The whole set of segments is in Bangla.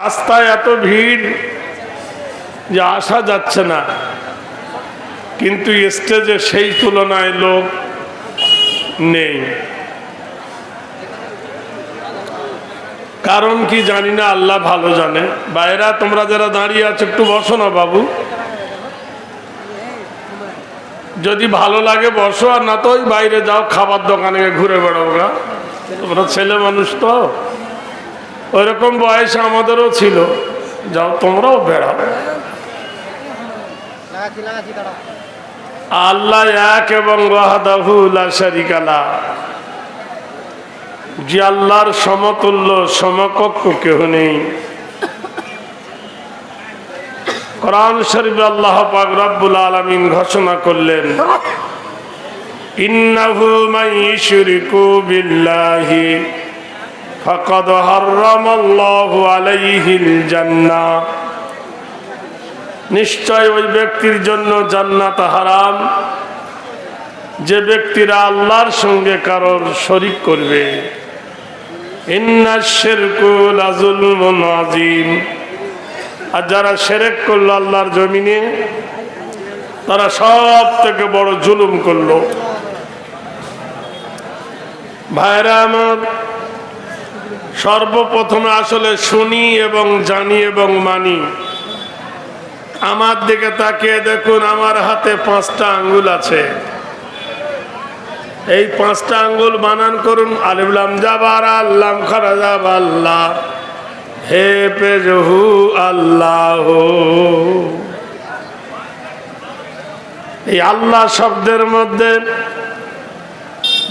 রাস্তায় এত ভিড় যে আসা যাচ্ছে না। কিন্তু স্টেজে সেই তুলনায় লোক নেই। কারণ কি জানি না, আল্লাহ ভালো জানে। বাইরা, তোমরা যারা দাঁড়িয়ে আছো, একটু বসো না বাবু। যদি ভালো লাগে বসো, আর না তো বাইরে যাও, খাবার দোকানে ঘুরে বেড়াবো গা। তোমরা ছেলে মানুষ তো। ওইরকম বয়স আমাদেরও ছিল। যাও তোমরাও বেড়াও। আল্লাহ এক এবং। যে আল্লাহর সমতুল্য সমকক্ষ কেহ নেই। কোরআন শরীফ আল্লাহ পাক রব্বুল আলামিন ঘোষণা করলেন ইন্নাহু মান ইশরিকু বিল্লাহি ফাকাদ হাররামাল্লাহু আলাইহিল জান্নাহ নিশ্চয় ওই ব্যক্তির জন্য জান্নাত হারাম। যে ব্যক্তিরা আল্লাহর সঙ্গে কারোর শরিক করবে। আর যারা সেরেক করল আল্লাহর জমিনে, তারা সব থেকে বড় জুলুম করল। ভাইরা আমার সর্বপ্রথমে আসলে শুনি এবং জানি এবং মানি। আমার দিকে তাকিয়ে দেখুন, আমার হাতে পাঁচটা আঙ্গুল আছে। এই পাঁচটা আঙ্গুল বানান করুন আলিবলাম যাবার আল্লাম খারাজাব আল্লাহ হে পেজহু আল্লাহ। এই আল্লাহ শব্দের মধ্যে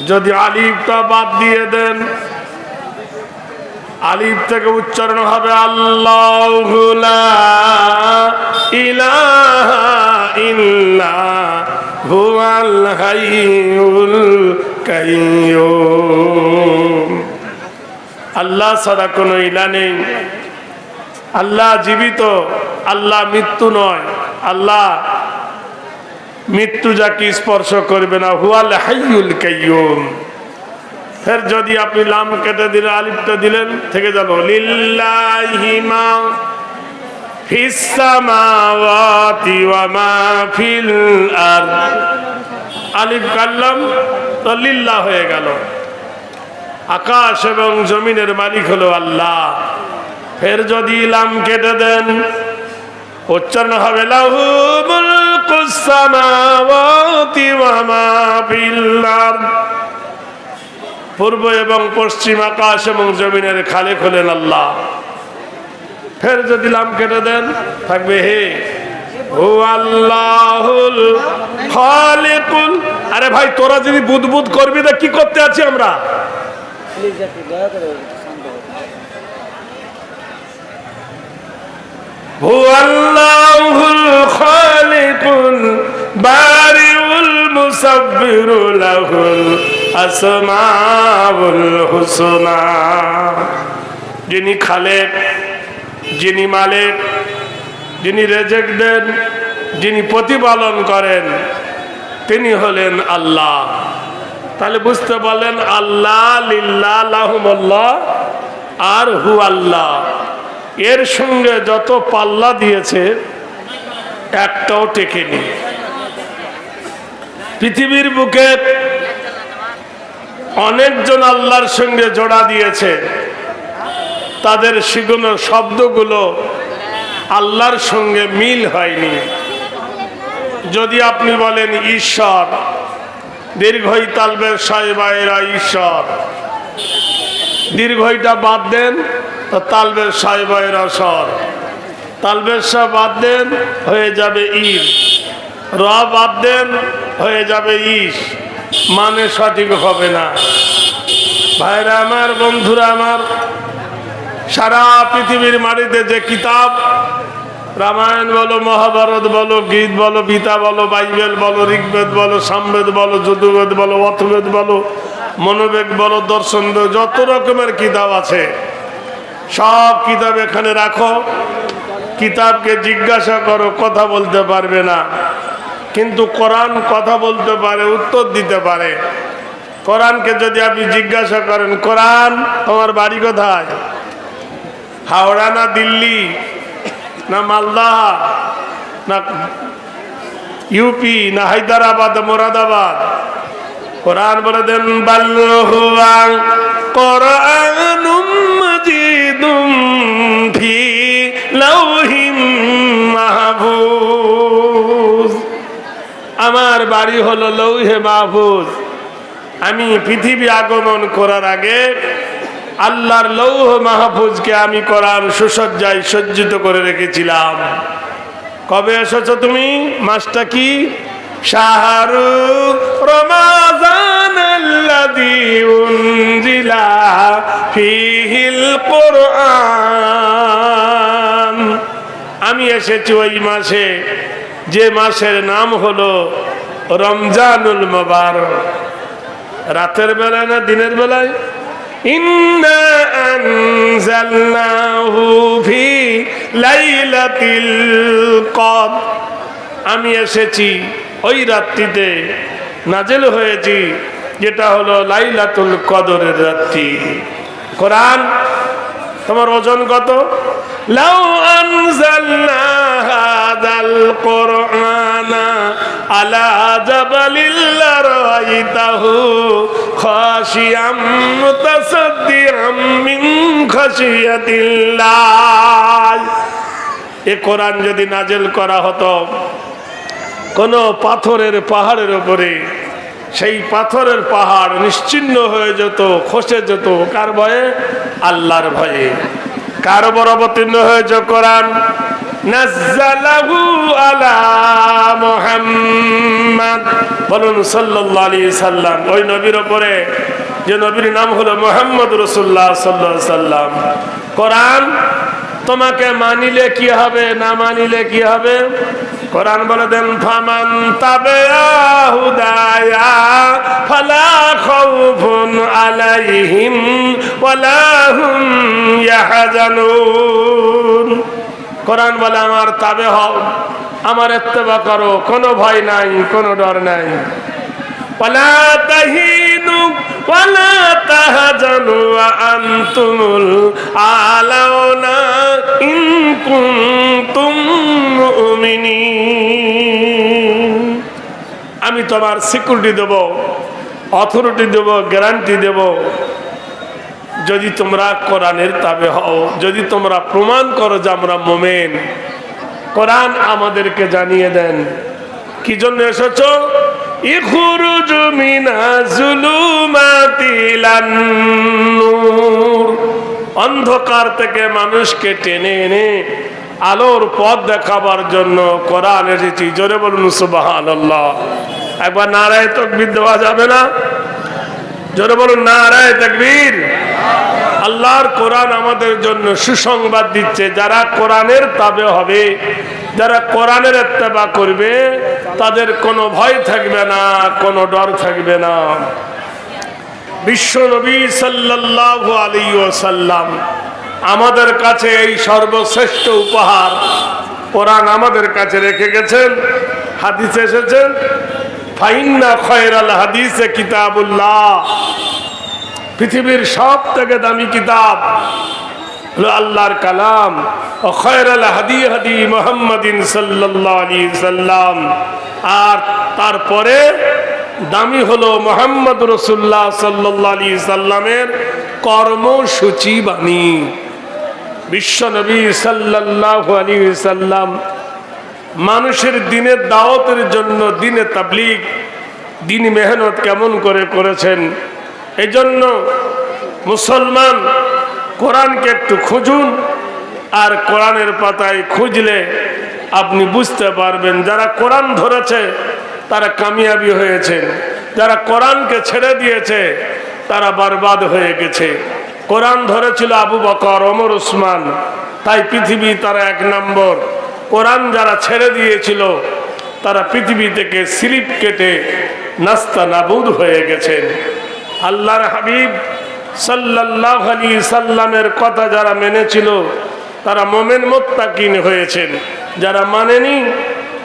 যদি আলিফটা বাদ দিয়ে দেন আলিফ থেকে উচ্চারণ হবে আল্লাহ আল্লাহ ছাড়া কোনো ইলা নেই। আল্লাহ জীবিত, আল্লাহ মৃত্যু নয়। আল্লাহ মৃত্যু যাকে স্পর্শ করবে না, হুয়াল হাইয়ুল কাইয়্যুম ফের যদি আপনি লাম কেটে দিলেন, আলিফটা দিলেন, থেকে যাব। লিল্লাহি মা ফিস সামাওয়াতি ওয়া মা ফিল আরদ। আলিফ কাটলাম, তো লিল্লাহ হয়ে গেল। আকাশ এবং জমিনের মালিক হলো আল্লাহ। ফের যদি লাম কেটে দেন, উচ্চারণ হবে, লাহু মুলকুস সামাওয়াতি ওয়া মা ফিল আরদ। পূর্ব এবং পশ্চিম আকাশ এবং জমিনের খালে খোলেন আল্লাহ ফের যদি লাম কেটে দেন, থাকবে হে, ও আল্লাহুল খালিকুল আরে ভাই, তোরা যদি বুদবুদ করবি না কি করতে আছি আমরা প্লিজ একটু দয়া করে শান্ত হও। আসমাউল হুসনা। যিনি খালেক, যিনি মালেক, যিনি রেজেক দেন, যিনি প্রতিপালন করেন, তিনি হলেন আল্লাহ। তাহলে বুঝতে পারলেন, আল্লাহ লিল্লাহ আর হু আল্লাহ। এর সঙ্গে যত পাল্লা দিয়েছে, একটাও টেকেনি। পৃথিবীর বুকে অনেকজন আল্লাহর সঙ্গে জোড়া দিয়েছে। তাদের শিগুনো শব্দগুলো আল্লাহর সঙ্গে মিল হয়নি। যদি আপনি বলেন, ঈশ্বর, দীর্ঘই তালবের সাহেবায়েরা ঈশ্বর। দীর্ঘইটা বাদ দেন, তো তালবের সাহেবায়েরা স্বর। তালবের শাহ বাদ দেন, হয়ে যাবে ঈদ র বাদ দেন, হয়ে যাবে ইস। মানে সঠিক হবে না। ভাইরা আমার, বন্ধুরা আমার, সারা পৃথিবীর মাটিতে যে কিতাব, রামায়ণ বলো, মহাভারত বলো, গীত বলো, গীতা বলো, বাইবেল বলো, ঋগ্বেদ বলো, সামবেদ বলো, যদুবেদ বলো, অথবেদ বলো মনোবেগ বলো, দর্শন যত রকমের কিতাব আছে, সব কিতাব এখানে রাখো। কিতাবকে জিজ্ঞাসা করো, কথা বলতে পারবে না। কিন্তু কোরআন কথা বলতে পারে, উত্তর দিতে পারে। কোরআনকে যদি আপনি জিজ্ঞাসা করেন, কোরআন, তোমার বাড়ি কোথায়? হাওড়া না দিল্লি? না মালদা? না ইউপি? না হায়দ্রাবাদ? মোরাদাবাদ? কোরআন বলে দেন বাল্লুয়াং কোরআনুম মাজিদুম ফি লাউহিম মাহফুজ। আমার বাড়ি হলো লৌহে মাহফুজ। আমি পৃথিবী আগমন করার আগে আল্লাহর লৌহ মাহফুজকে আমি করার সুসজ্জায় সজ্জিত করে রেখেছিলাম। কবে এসেছ তুমি? মাসটা কি? শাহরু রমাজান আমি এসেছি ওই মাসে যে মাসের নাম হলো রমজানুল মোবারক। রাতের বেলায় না দিনের বেলায়? আমি এসেছি ওই রাত্রিতে, নাজেল হয়েছি, যেটা হলো লাইলাতুল কদরের রাত্রি। কোরআন, তোমার ওজন কত? লাউ আনজালনা এ কোরআন যদি নাজেল করা হতো, কোন পাথরের পাহাড়ের উপরে, সেই পাথরের পাহাড় নিশ্চিন্ন হয়ে যেত, খসে যেত, কার ভয়ে? আল্লাহর ভয়ে। কার বর অবতীর্ণ হয়েছে কোরআন? নাজ্জালাহু আলা মুহাম্মাদ। বলুন সাল্লাল্লাহু আলাইহি সাল্লাম, ওই নবীর উপরে, যে নবীর নাম হলো মুহাম্মদ রাসূলুল্লাহ সাল্লাল্লাহু সাল্লাম। কোরআন তোমাকে মানিলে কি হবে, না মানিলে কি হবে? কোরআন বলে দেন, ফামান তাবে হুদায়া ফালা খাউফুন আলাইহিম ওয়ালা হুম ইয়াহজানুন। কোরআন বলে আমার তাবে হও আমার ইত্তেবা করো কোনো ভয় নাই কোনো ডর নাই ولا تهينوا ولا تهزنوا وأنتم الأعلون إن كنتم مؤمنين আমি তোমার সিকিউরিটি দেব অথরিটি দেব গ্যারান্টি দেব যদি তোমরা কোরআনের তাবে হও, যদি তোমরা প্রমাণ করো যে আমরা মোমেন, কোরআন আমাদেরকে জানিয়ে দেন। কি জন্য এসেছ? অন্ধকার থেকে মানুষকে টেনে এনে আলোর পথ দেখাবার জন্য কোরআন এসেছি। জোরে বলুন, সুবহানাল্লাহ। একবার নারায় তকবীর দেওয়া যাবে না? জোরে বলুন, নারায় তকবীর। আল্লাহর কোরআন আমাদের জন্য সুসংবাদ দিচ্ছে, যারা কোরআনের তাবে হবে, যারা কোরআনের এত্তেবা করবে, তাদের কোনো ভয় থাকবে না, কোনো ডর থাকবে না। বিশ্ব নবী সাল্লাল্লাহু আলাইহি ওয়াসাল্লাম আমাদের কাছে এই সর্বশ্রেষ্ঠ উপহার কোরআন আমাদের কাছে রেখে গেছেন, হাদিসে এসেছেন, ফাইন্না খয়রাল হাদিসে কিতাবুল্লাহ। পৃথিবীর সব থেকে দামি কিতাব আল্লাহর কালাম সাল্লাম। আর তারপরে দামি হলো মোহাম্মদ রসুল্লাহ আলাইহি সাল্লামের কর্মসূচি বাণী। বিশ্বনবী সাল্লাল্লাহু আলাইহি সাল্লাম মানুষের দিনের দাওয়াতের জন্য দিনে তাবলিগ, দিন মেহনত কেমন করে করেছেন? এই জন্য মুসলমান কোরআনকে একটু খুঁজুন আর কোরআনের পাতায় খুঁজলে আপনি বুঝতে পারবেন, যারা কোরআন ধরেছে তারা কামিয়াবি হয়েছে, যারা কোরআনকে ছেড়ে দিয়েছে তারা বরবাদ হয়ে গেছে। কোরআন ধরেছিল আবু বকর, ওমর, উসমান, তাই পৃথিবী তারা এক নম্বর। কোরআন যারা ছেড়ে দিয়েছিল তারা পৃথিবী থেকে স্লিপ কেটে নাস্তা নাবুদ হয়ে গেছেন। আল্লাহর হাবিব সাল্লাহ আলী সাল্লামের কথা যারা মেনেছিল, তারা মোমেন মোত্তাকিন হয়েছেন। যারা মানেনি,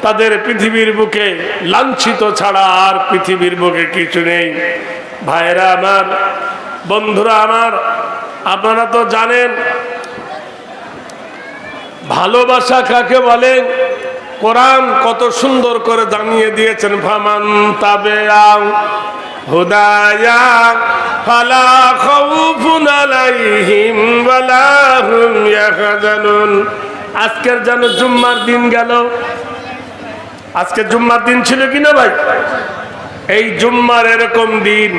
তাদের পৃথিবীর বুকে লাঞ্ছিত ছাড়া আর পৃথিবীর বুকে কিছু নেই। ভাইরা আমার, বন্ধুরা আমার, আপনারা তো জানেন, ভালোবাসা কাকে বলে? কোরআন কত সুন্দর করে জানিয়ে দিয়েছেন, ফামান তাবে হুদায়া ফালা খাউফুন আলাইহিম হুম ইয়াহজানুন। আজকের যেন জুম্মার দিন গেল। আজকে জুম্মার দিন ছিল কি না ভাই? এই জুম্মার এরকম দিন।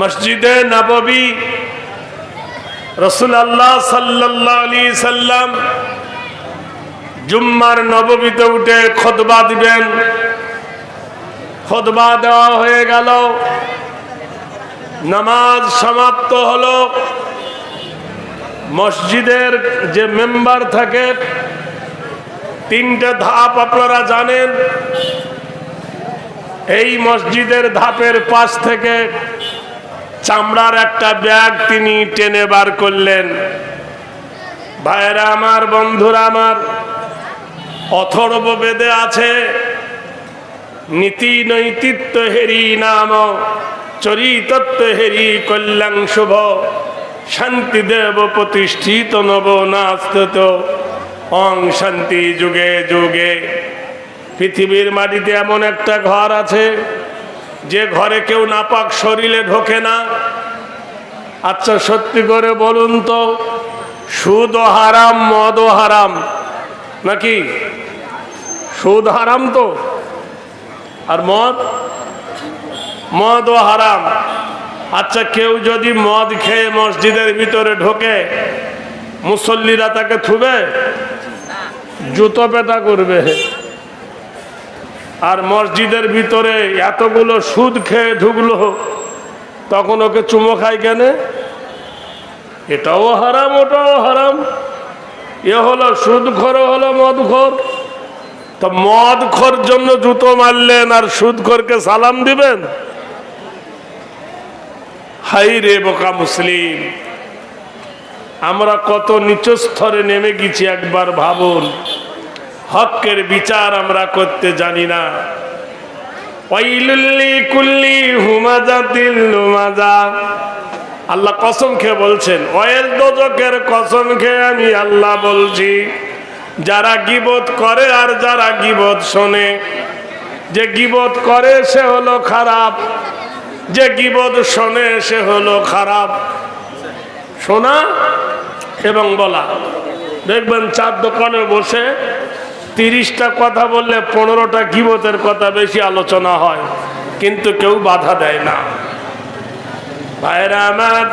মসজিদে নববী রসুল আল্লাহ সাল্লাহ আলী সাল্লাম জুম্মার নবমীতে উঠে খতবা দিবেন। খতবা দেওয়া হয়ে গেল। নামাজ সমাপ্ত হলো। মসজিদের যে মেম্বার থাকে, তিনটে ধাপ আপনারা জানেন। এই মসজিদের ধাপের পাশ থেকে চামড়ার একটা ব্যাগ তিনি টেনে বার করলেন। ভাইয়েরা আমার, বন্ধুরা আমার অথর্ব বেদে আছে, নীতি নৈতিত্ব হেরি নাম, চরিতত্ব হেরি কল্যাণ শুভ, শান্তি দেব প্রতিষ্ঠিত নব নাস্ত অং শান্তি যুগে যুগে। পৃথিবীর মাটিতে এমন একটা ঘর আছে, যে ঘরে কেউ নাপাক শরীরে ঢোকে না। আচ্ছা সত্যি করে বলুন তো সুদ হারাম মদ হারাম নাকি? সুদ হারাম তো? আর মদ? মদ ও হারাম। আচ্ছা কেউ যদি মদ খেয়ে মসজিদের ভিতরে ঢোকে, মুসল্লিরা তাকে থুবে? জুতো পেটা করবে। আর মসজিদের ভিতরে এতগুলো সুদ খেয়ে ঢুকলো, তখন ওকে চুমো খায় কেন? এটাও হারাম, ওটাও হারাম। এ হলো সুদ খর হলো মদ খোর তো মদ খোর জন্য জুতো মারলেন আর সুদ খোরকে সালাম দিবেন? হাই রে বোকা মুসলিম। আমরা কত নিচ স্তরে নেমে গেছি একবার ভাবুন। হকের বিচার আমরা করতে জানি না। আল্লাহ কসম খেয়ে বলছেন অয়েল দোজকের কসম খেয়ে আমি আল্লাহ বলছি। যারা গিবত করে আর যারা গিবত শোনে। যে গিবত করে সে হলো খারাপ, যে গিবত শোনে সে হলো খারাপ। শোনা এবং বলা। দেখবেন চার দোকানে বসে তিরিশটা কথা বললে পনেরোটা গিবতের কথা বেশি আলোচনা হয়, কিন্তু কেউ বাধা দেয় না। ভাইরা আমার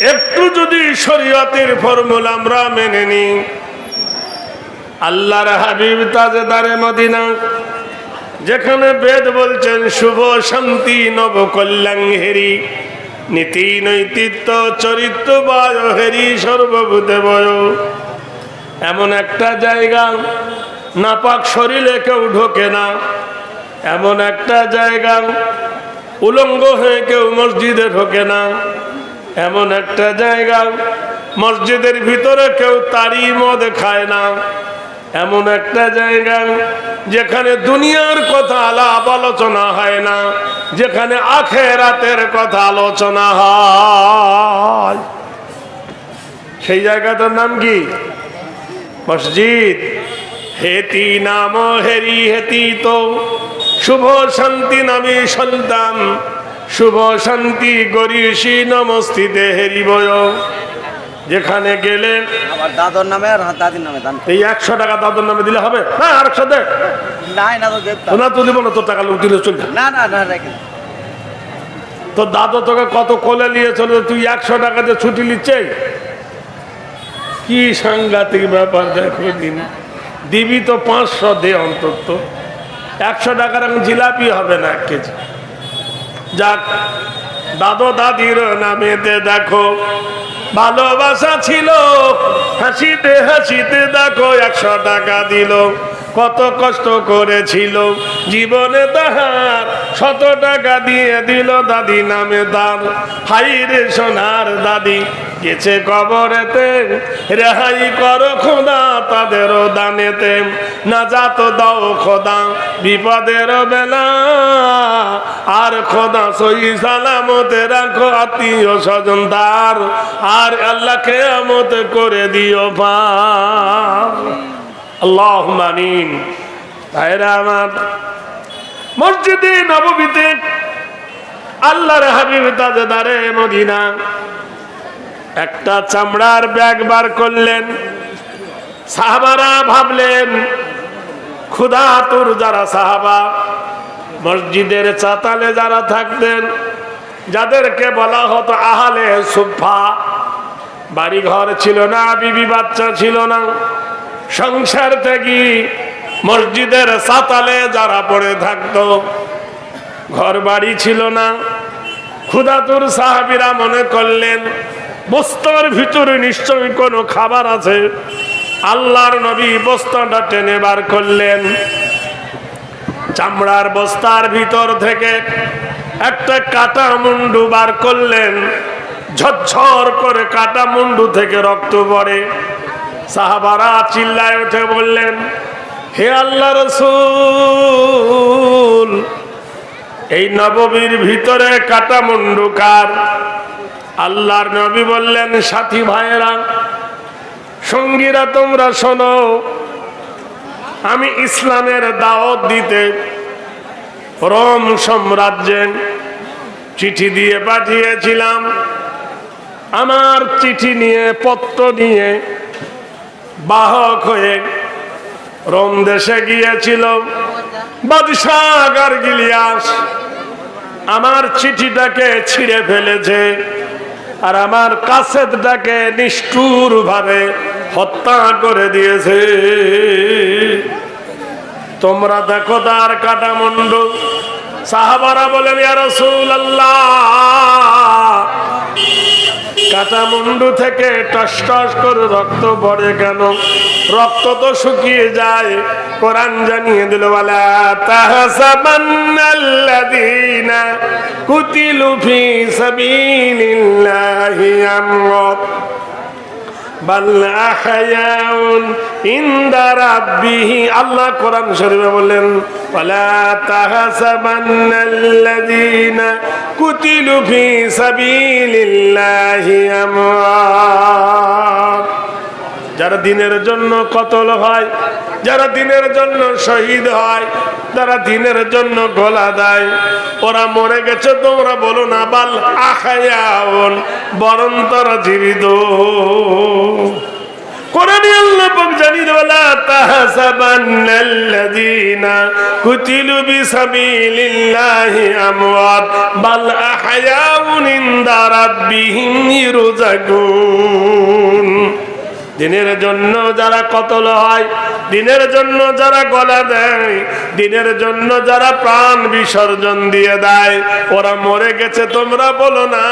একটু যদি শরীয়তের ফর্মুলা আমরা মেনে নিই আল্লাহর হাবিব তাজে তাজেদারে মদিনা, যেখানে বেদ বলছেন, শুভ শান্তি নব কল্যাণ হেরি, নীতি নৈতিত্ব চরিত্র বয় হেরি সর্বভূতে বয় এমন একটা জায়গা, নাপাক শরীরে কেউ ঢোকে না। এমন একটা জায়গা, উলঙ্গ হয়ে কেউ মসজিদে ঢোকে না। এমন একটা জায়গা, মসজিদের ভিতরে কেউ তারি মদ খায় না। এমন একটা জায়গা যেখানে দুনিয়ার কথা আলাপ আলোচনা হয় না, যেখানে আখেরাতের কথা আলোচনা হয়। সেই জায়গাটার নাম কি? মসজিদ। হেতি নাম হেরি হেতি তো, শুভ শান্তি নামে সন্তান। শুভ শান্তি গরিষি নমস্তিতে হেরিবয় যেখানে গেলে আমার দাদর নামে আর দাদির নামে দান এই একশো টাকা দাদুর নামে দিলে হবে? হ্যাঁ আরেকশো দে। নাই না তো দেখতাম ওনা তো দিব না তোর টাকা লোক দিলে চলবে না না না রেখে তো দাদু তোকে কত কোলে নিয়ে চলে তুই একশো টাকা দিয়ে ছুটি নিচ্ছে কি সাংঘাতিক ব্যাপার দেখো দিন। দিবি তো পাঁচশো দে অন্তত। একশো টাকার এখন জিলাপি হবে না এক কেজি। যাক দাদো দাদির নামেতে দেখো ভালোবাসা ছিল হাসিতে হাসিতে দেখো একশো টাকা দিল। কত কষ্ট করেছিল। জীবনে তাহার শত টাকা দিয়ে দিল দাদি নামে দান। হাই রে সোনার দাদি, গেছে কবরেতে। রেহাই কর খোদা তাদেরও দানেতে। না যাত দাও খোদা বিপদের বেলা। আর খোদা সই সালামতে রাখো আত্মীয় স্বজন তার। আর আল্লাহকে আমত করে দিও পার। আল্লাহ মানিন ভাইরা আমার, মসজিদে নবমীতে আল্লাহর হাবিব তাজেদারে মদিনা, একটা চামড়ার ব্যাগ বার করলেন। সাহাবারা ভাবলেন ক্ষুধাতুর যারা সাহাবা, মসজিদের চাতালে যারা থাকতেন, যাদেরকে বলা হতো আহালে সুফা বাড়ি ঘর ছিল না, বিবি বাচ্চা ছিল না। সংসার থেকে মসজিদের সাতালে যারা পড়ে থাকতো ঘর বাড়ি ছিল না। ক্ষুধাতুর সাহাবিরা মনে করলেন, বস্তার ভিতরে নিশ্চয়ই কোনো খাবার আছে। আল্লাহর নবী বস্তাটা টেনে বার করলেন। চামড়ার বস্তার ভিতর থেকে একটা কাটা মুন্ডু বার করলেন। ঝরঝর করে কাটা মুন্ডু থেকে রক্ত পড়ে। সাহাবারা চিল্লায় উঠে বললেন, হে আল্লাহ রসুল, এই নবমীর ভিতরে কাটা মুন্ডু কার? আল্লাহর নবী বললেন, সাথী ভাইয়েরা, সঙ্গীরা তোমরা শোনো, আমি ইসলামের দাওয়াত দিতে রোম সাম্রাজ্যে চিঠি দিয়ে পাঠিয়েছিলাম। আমার চিঠি নিয়ে পত্র নিয়ে বাহক হয়ে রোম দেশে গিয়েছিল। বাদশাহ গার্গিলিয়াস আমার চিঠিটাকে ছিঁড়ে ফেলেছে আর আমার কাছেরটাকে নিষ্ঠুর ভাবে হত্যা করে দিয়েছে। তোমরা দেখো তার কাটা মুন্ড সাহাবারা বলেন রসুল আল্লাহ কাটা মুন্ডু থেকে টস টস করে রক্ত পড়ে কেন? রক্ত তো শুকিয়ে যায়, কোরআন জানিয়ে দিল বলা তাহসাবান্নাল্লাযীনা কুতিলু ফী সাবিলিল্লাহি আমওয়াত বাল আহয়াউন ইনদা রাব্বিহি আল্লাহ কোরআন শরীফে তাহসাবান্নাল্লাযীনা কুতিলু ফি সাবিলিল্লাহি আমওয়াত যারা দিনের জন্য কতল হয়, যারা দিনের জন্য শহীদ হয়, যারা দিনের জন্য গলা দেয়, ওরা মরে গেছে তোমরা বলো না, বাল আখায়াউন বরং তারা জীবিত। কোরআনে আল্লাহ জানিয়ে বাল দিনের জন্য যারা কতল হয়, দিনের জন্য যারা গলা দেয়, দিনের জন্য যারা প্রাণ বিসর্জন দিয়ে দেয়, ওরা মরে গেছে তোমরা বলো না,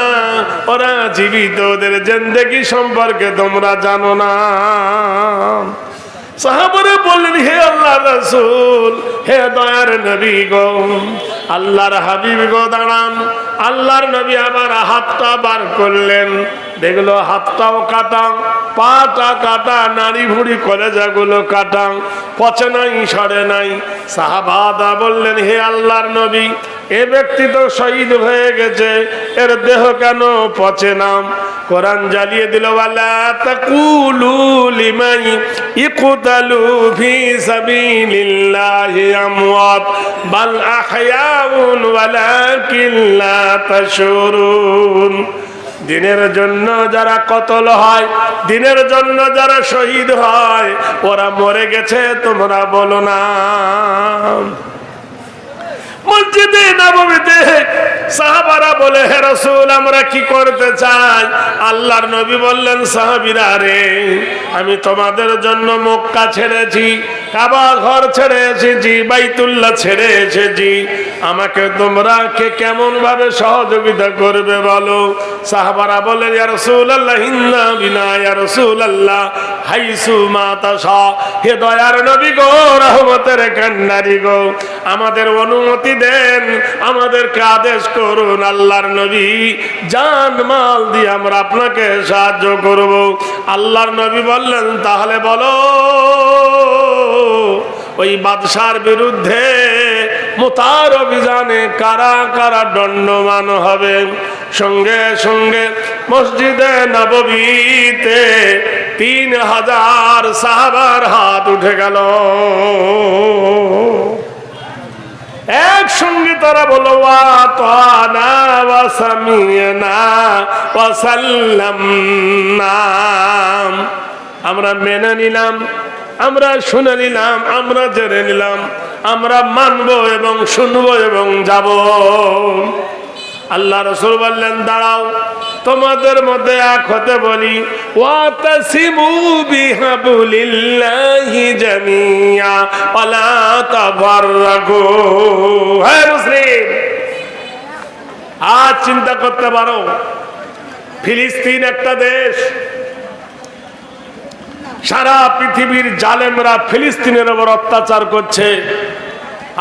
ওরা জীবিত, ওদের জেন্দেগি সম্পর্কে তোমরা জানো না। সাহাবরে বললেন, হে আল্লাহ রসুল, হে দয়ার নবী গো, আল্লাহর হাবিব গো, দাঁড়ান, আল্লাহর নবী আবার হাতটা বার করলেন। দেখল হাতটাও কাটা, পাটা কাটা, নাড়ি ভুড়ি কলেজাগুলো কাটা, পচে নাই, সরে নাই। সাহাবাদা বললেন, হে আল্লাহর নবী, এ ব্যক্তি তো শহীদ হয়ে গেছে, এর দেহ কেন পচে নাম কোরআন জ্বালিয়ে দিল বাল দিনের জন্য যারা কতল হয়, দিনের জন্য যারা শহীদ হয়, ওরা মরে গেছে, তোমরা বলো না। মসজিদে নবমীতে সাহাবারা বলে, হে রসুল, আমরা কি করতে চাই? আল্লাহর নবী বললেন, সাহাবিরা রে, আমি তোমাদের জন্য মক্কা ছেড়েছি, কাবা ঘর ছেড়ে এসেছি, বাইতুল্লাহ ছেড়ে এসেছি। আমাকে তোমরা কে কেমন ভাবে সহযোগিতা করবে বলো? সাহাবারা বলে, ইয়া রাসূলুল্লাহ, ইন্না বিনা, ইয়া রাসূলুল্লাহ, হাইসু মাতাশা হে দয়ার নবী গো, রহমতের কান্নারি গো, আমাদের অনুমতি দেন, আমাদেরকে আদেশ করুন, আল্লাহর নবী জান মাল দিয়ে আমরা আপনাকে সাহায্য করব। আল্লাহর নবী বললেন, তাহলে বলো, ওই বাদশার বিরুদ্ধে মোতার অভিযানে কারা কারা দণ্ডমান হবে? সঙ্গে সঙ্গে মসজিদে নববীতে তিন হাজার সাহাবার হাত উঠে গেল। একসঙ্গে তারা বলো নাম আমরা মেনে নিলাম, আমরা শুনে নিলাম, আমরা জেনে নিলাম, আমরা মানবো এবং শুনব এবং যাব। আল্লাহ রসুল বললেন, দাঁড়াও, তোমাদের মধ্যে এক হতে বলি আজ চিন্তা করতে পারো, ফিলিস্তিন একটা দেশ। সারা পৃথিবীর জালেমরা ফিলিস্তিনের ওপর অত্যাচার করছে,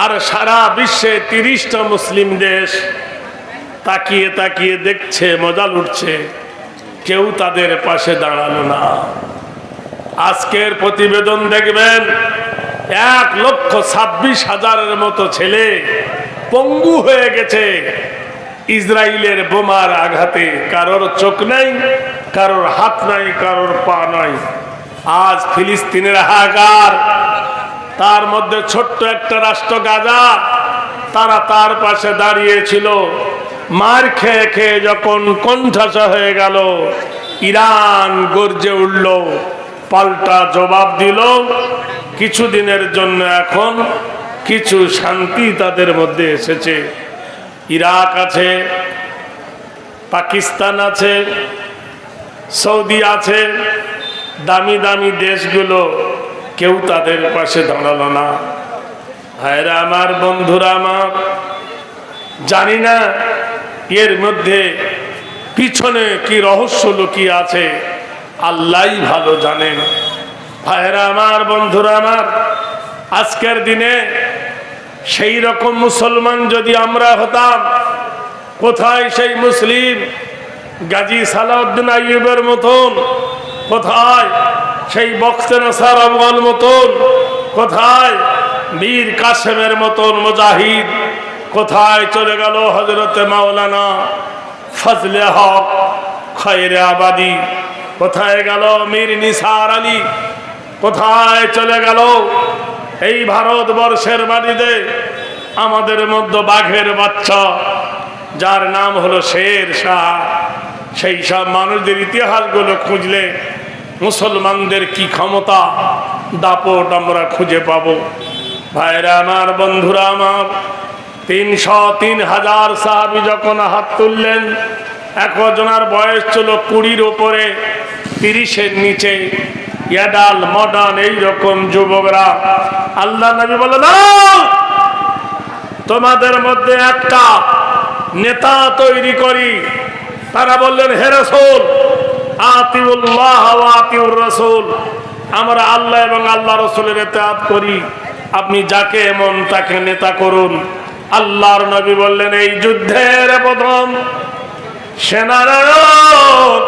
আর সারা বিশ্বে তিরিশটা মুসলিম দেশ। তাকিয়ে তাকিয়ে দেখছে, মজা লুটছে। কেউ তাদের পাশে দাঁড়াল না। আজকের প্রতিবেদন দেখবেন, এক লক্ষ ছাব্বিশ হাজারের মতো ছেলে পঙ্গু হয়ে গেছে ইসরায়েলের বোমার আঘাতে। কারোর চোখ নাই, কারোর হাত নাই, কারোর পা নাই। আজ ফিলিস্তিনের হাহাকার, তার মধ্যে ছোট্ট একটা রাষ্ট্র গাজা, তারা তার পাশে দাঁড়িয়েছিল মার খেয়ে খেয়ে যখন কণ্ঠাসা হয়ে গেল, ইরান গর্জে উঠল, পাল্টা জবাব দিল, কিছুদিনের জন্য এখন কিছু শান্তি তাদের মধ্যে এসেছে। ইরাক আছে, পাকিস্তান আছে, সৌদি আছে, দামি দামি দেশগুলো কেউ তাদের পাশে দাঁড়াল না। হায়রা আমার, বন্ধুরা আমার জানি না এর মধ্যে পিছনে কি রহস্য লুকিয়ে আছে। আল্লাহ ভালো জানেন। ভাইরা আমার, বন্ধুরা আমার, আজকের দিনে সেই রকম মুসলমান যদি আমরা হতাম, কোথায় সেই মুসলিম গাজী সালাউদ্দিন আইয়ুবের মতন, কোথায় সেই আসার আফগান মতন, কোথায় মীর কাসেমের মতন মুজাহিদ কোথায় চলে গেল হজরতে মাওলানা ফজলে হক খয়রে আবাদি? কোথায় গেল মীর নিসার আলী? কোথায় চলে গেল এই ভারতবর্ষের বাড়িতে? আমাদের মধ্যে বাঘের বাচ্চা, যার নাম হলো শের শাহ। সেই সব মানুষদের ইতিহাসগুলো খুঁজলে মুসলমানদের কি ক্ষমতা? দাপট আমরা খুঁজে পাবো। ভাইরা, আমার বন্ধুরা, আমার তিনশো তিন হাজার সাহাবি যখন হাত তুললেন একজনের বয়স ছিল কুড়ির ওপরে তিরিশের নিচে, ইয়াডাল, মডার্ন এইরকম যুবকরা। আল্লাহ নবী বলে তোমাদের মধ্যে একটা নেতা তৈরি করি। তারা বললেন, হে রসুল, আতিউল্লাহ আতিউর রসুল, আমরা আল্লাহ এবং আল্লাহ রসুলের এতাত করি। আপনি যাকে এমন তাকে নেতা করুন। আল্লাহর নবী বললেন এই যুদ্ধের প্রথম সেনানায়ক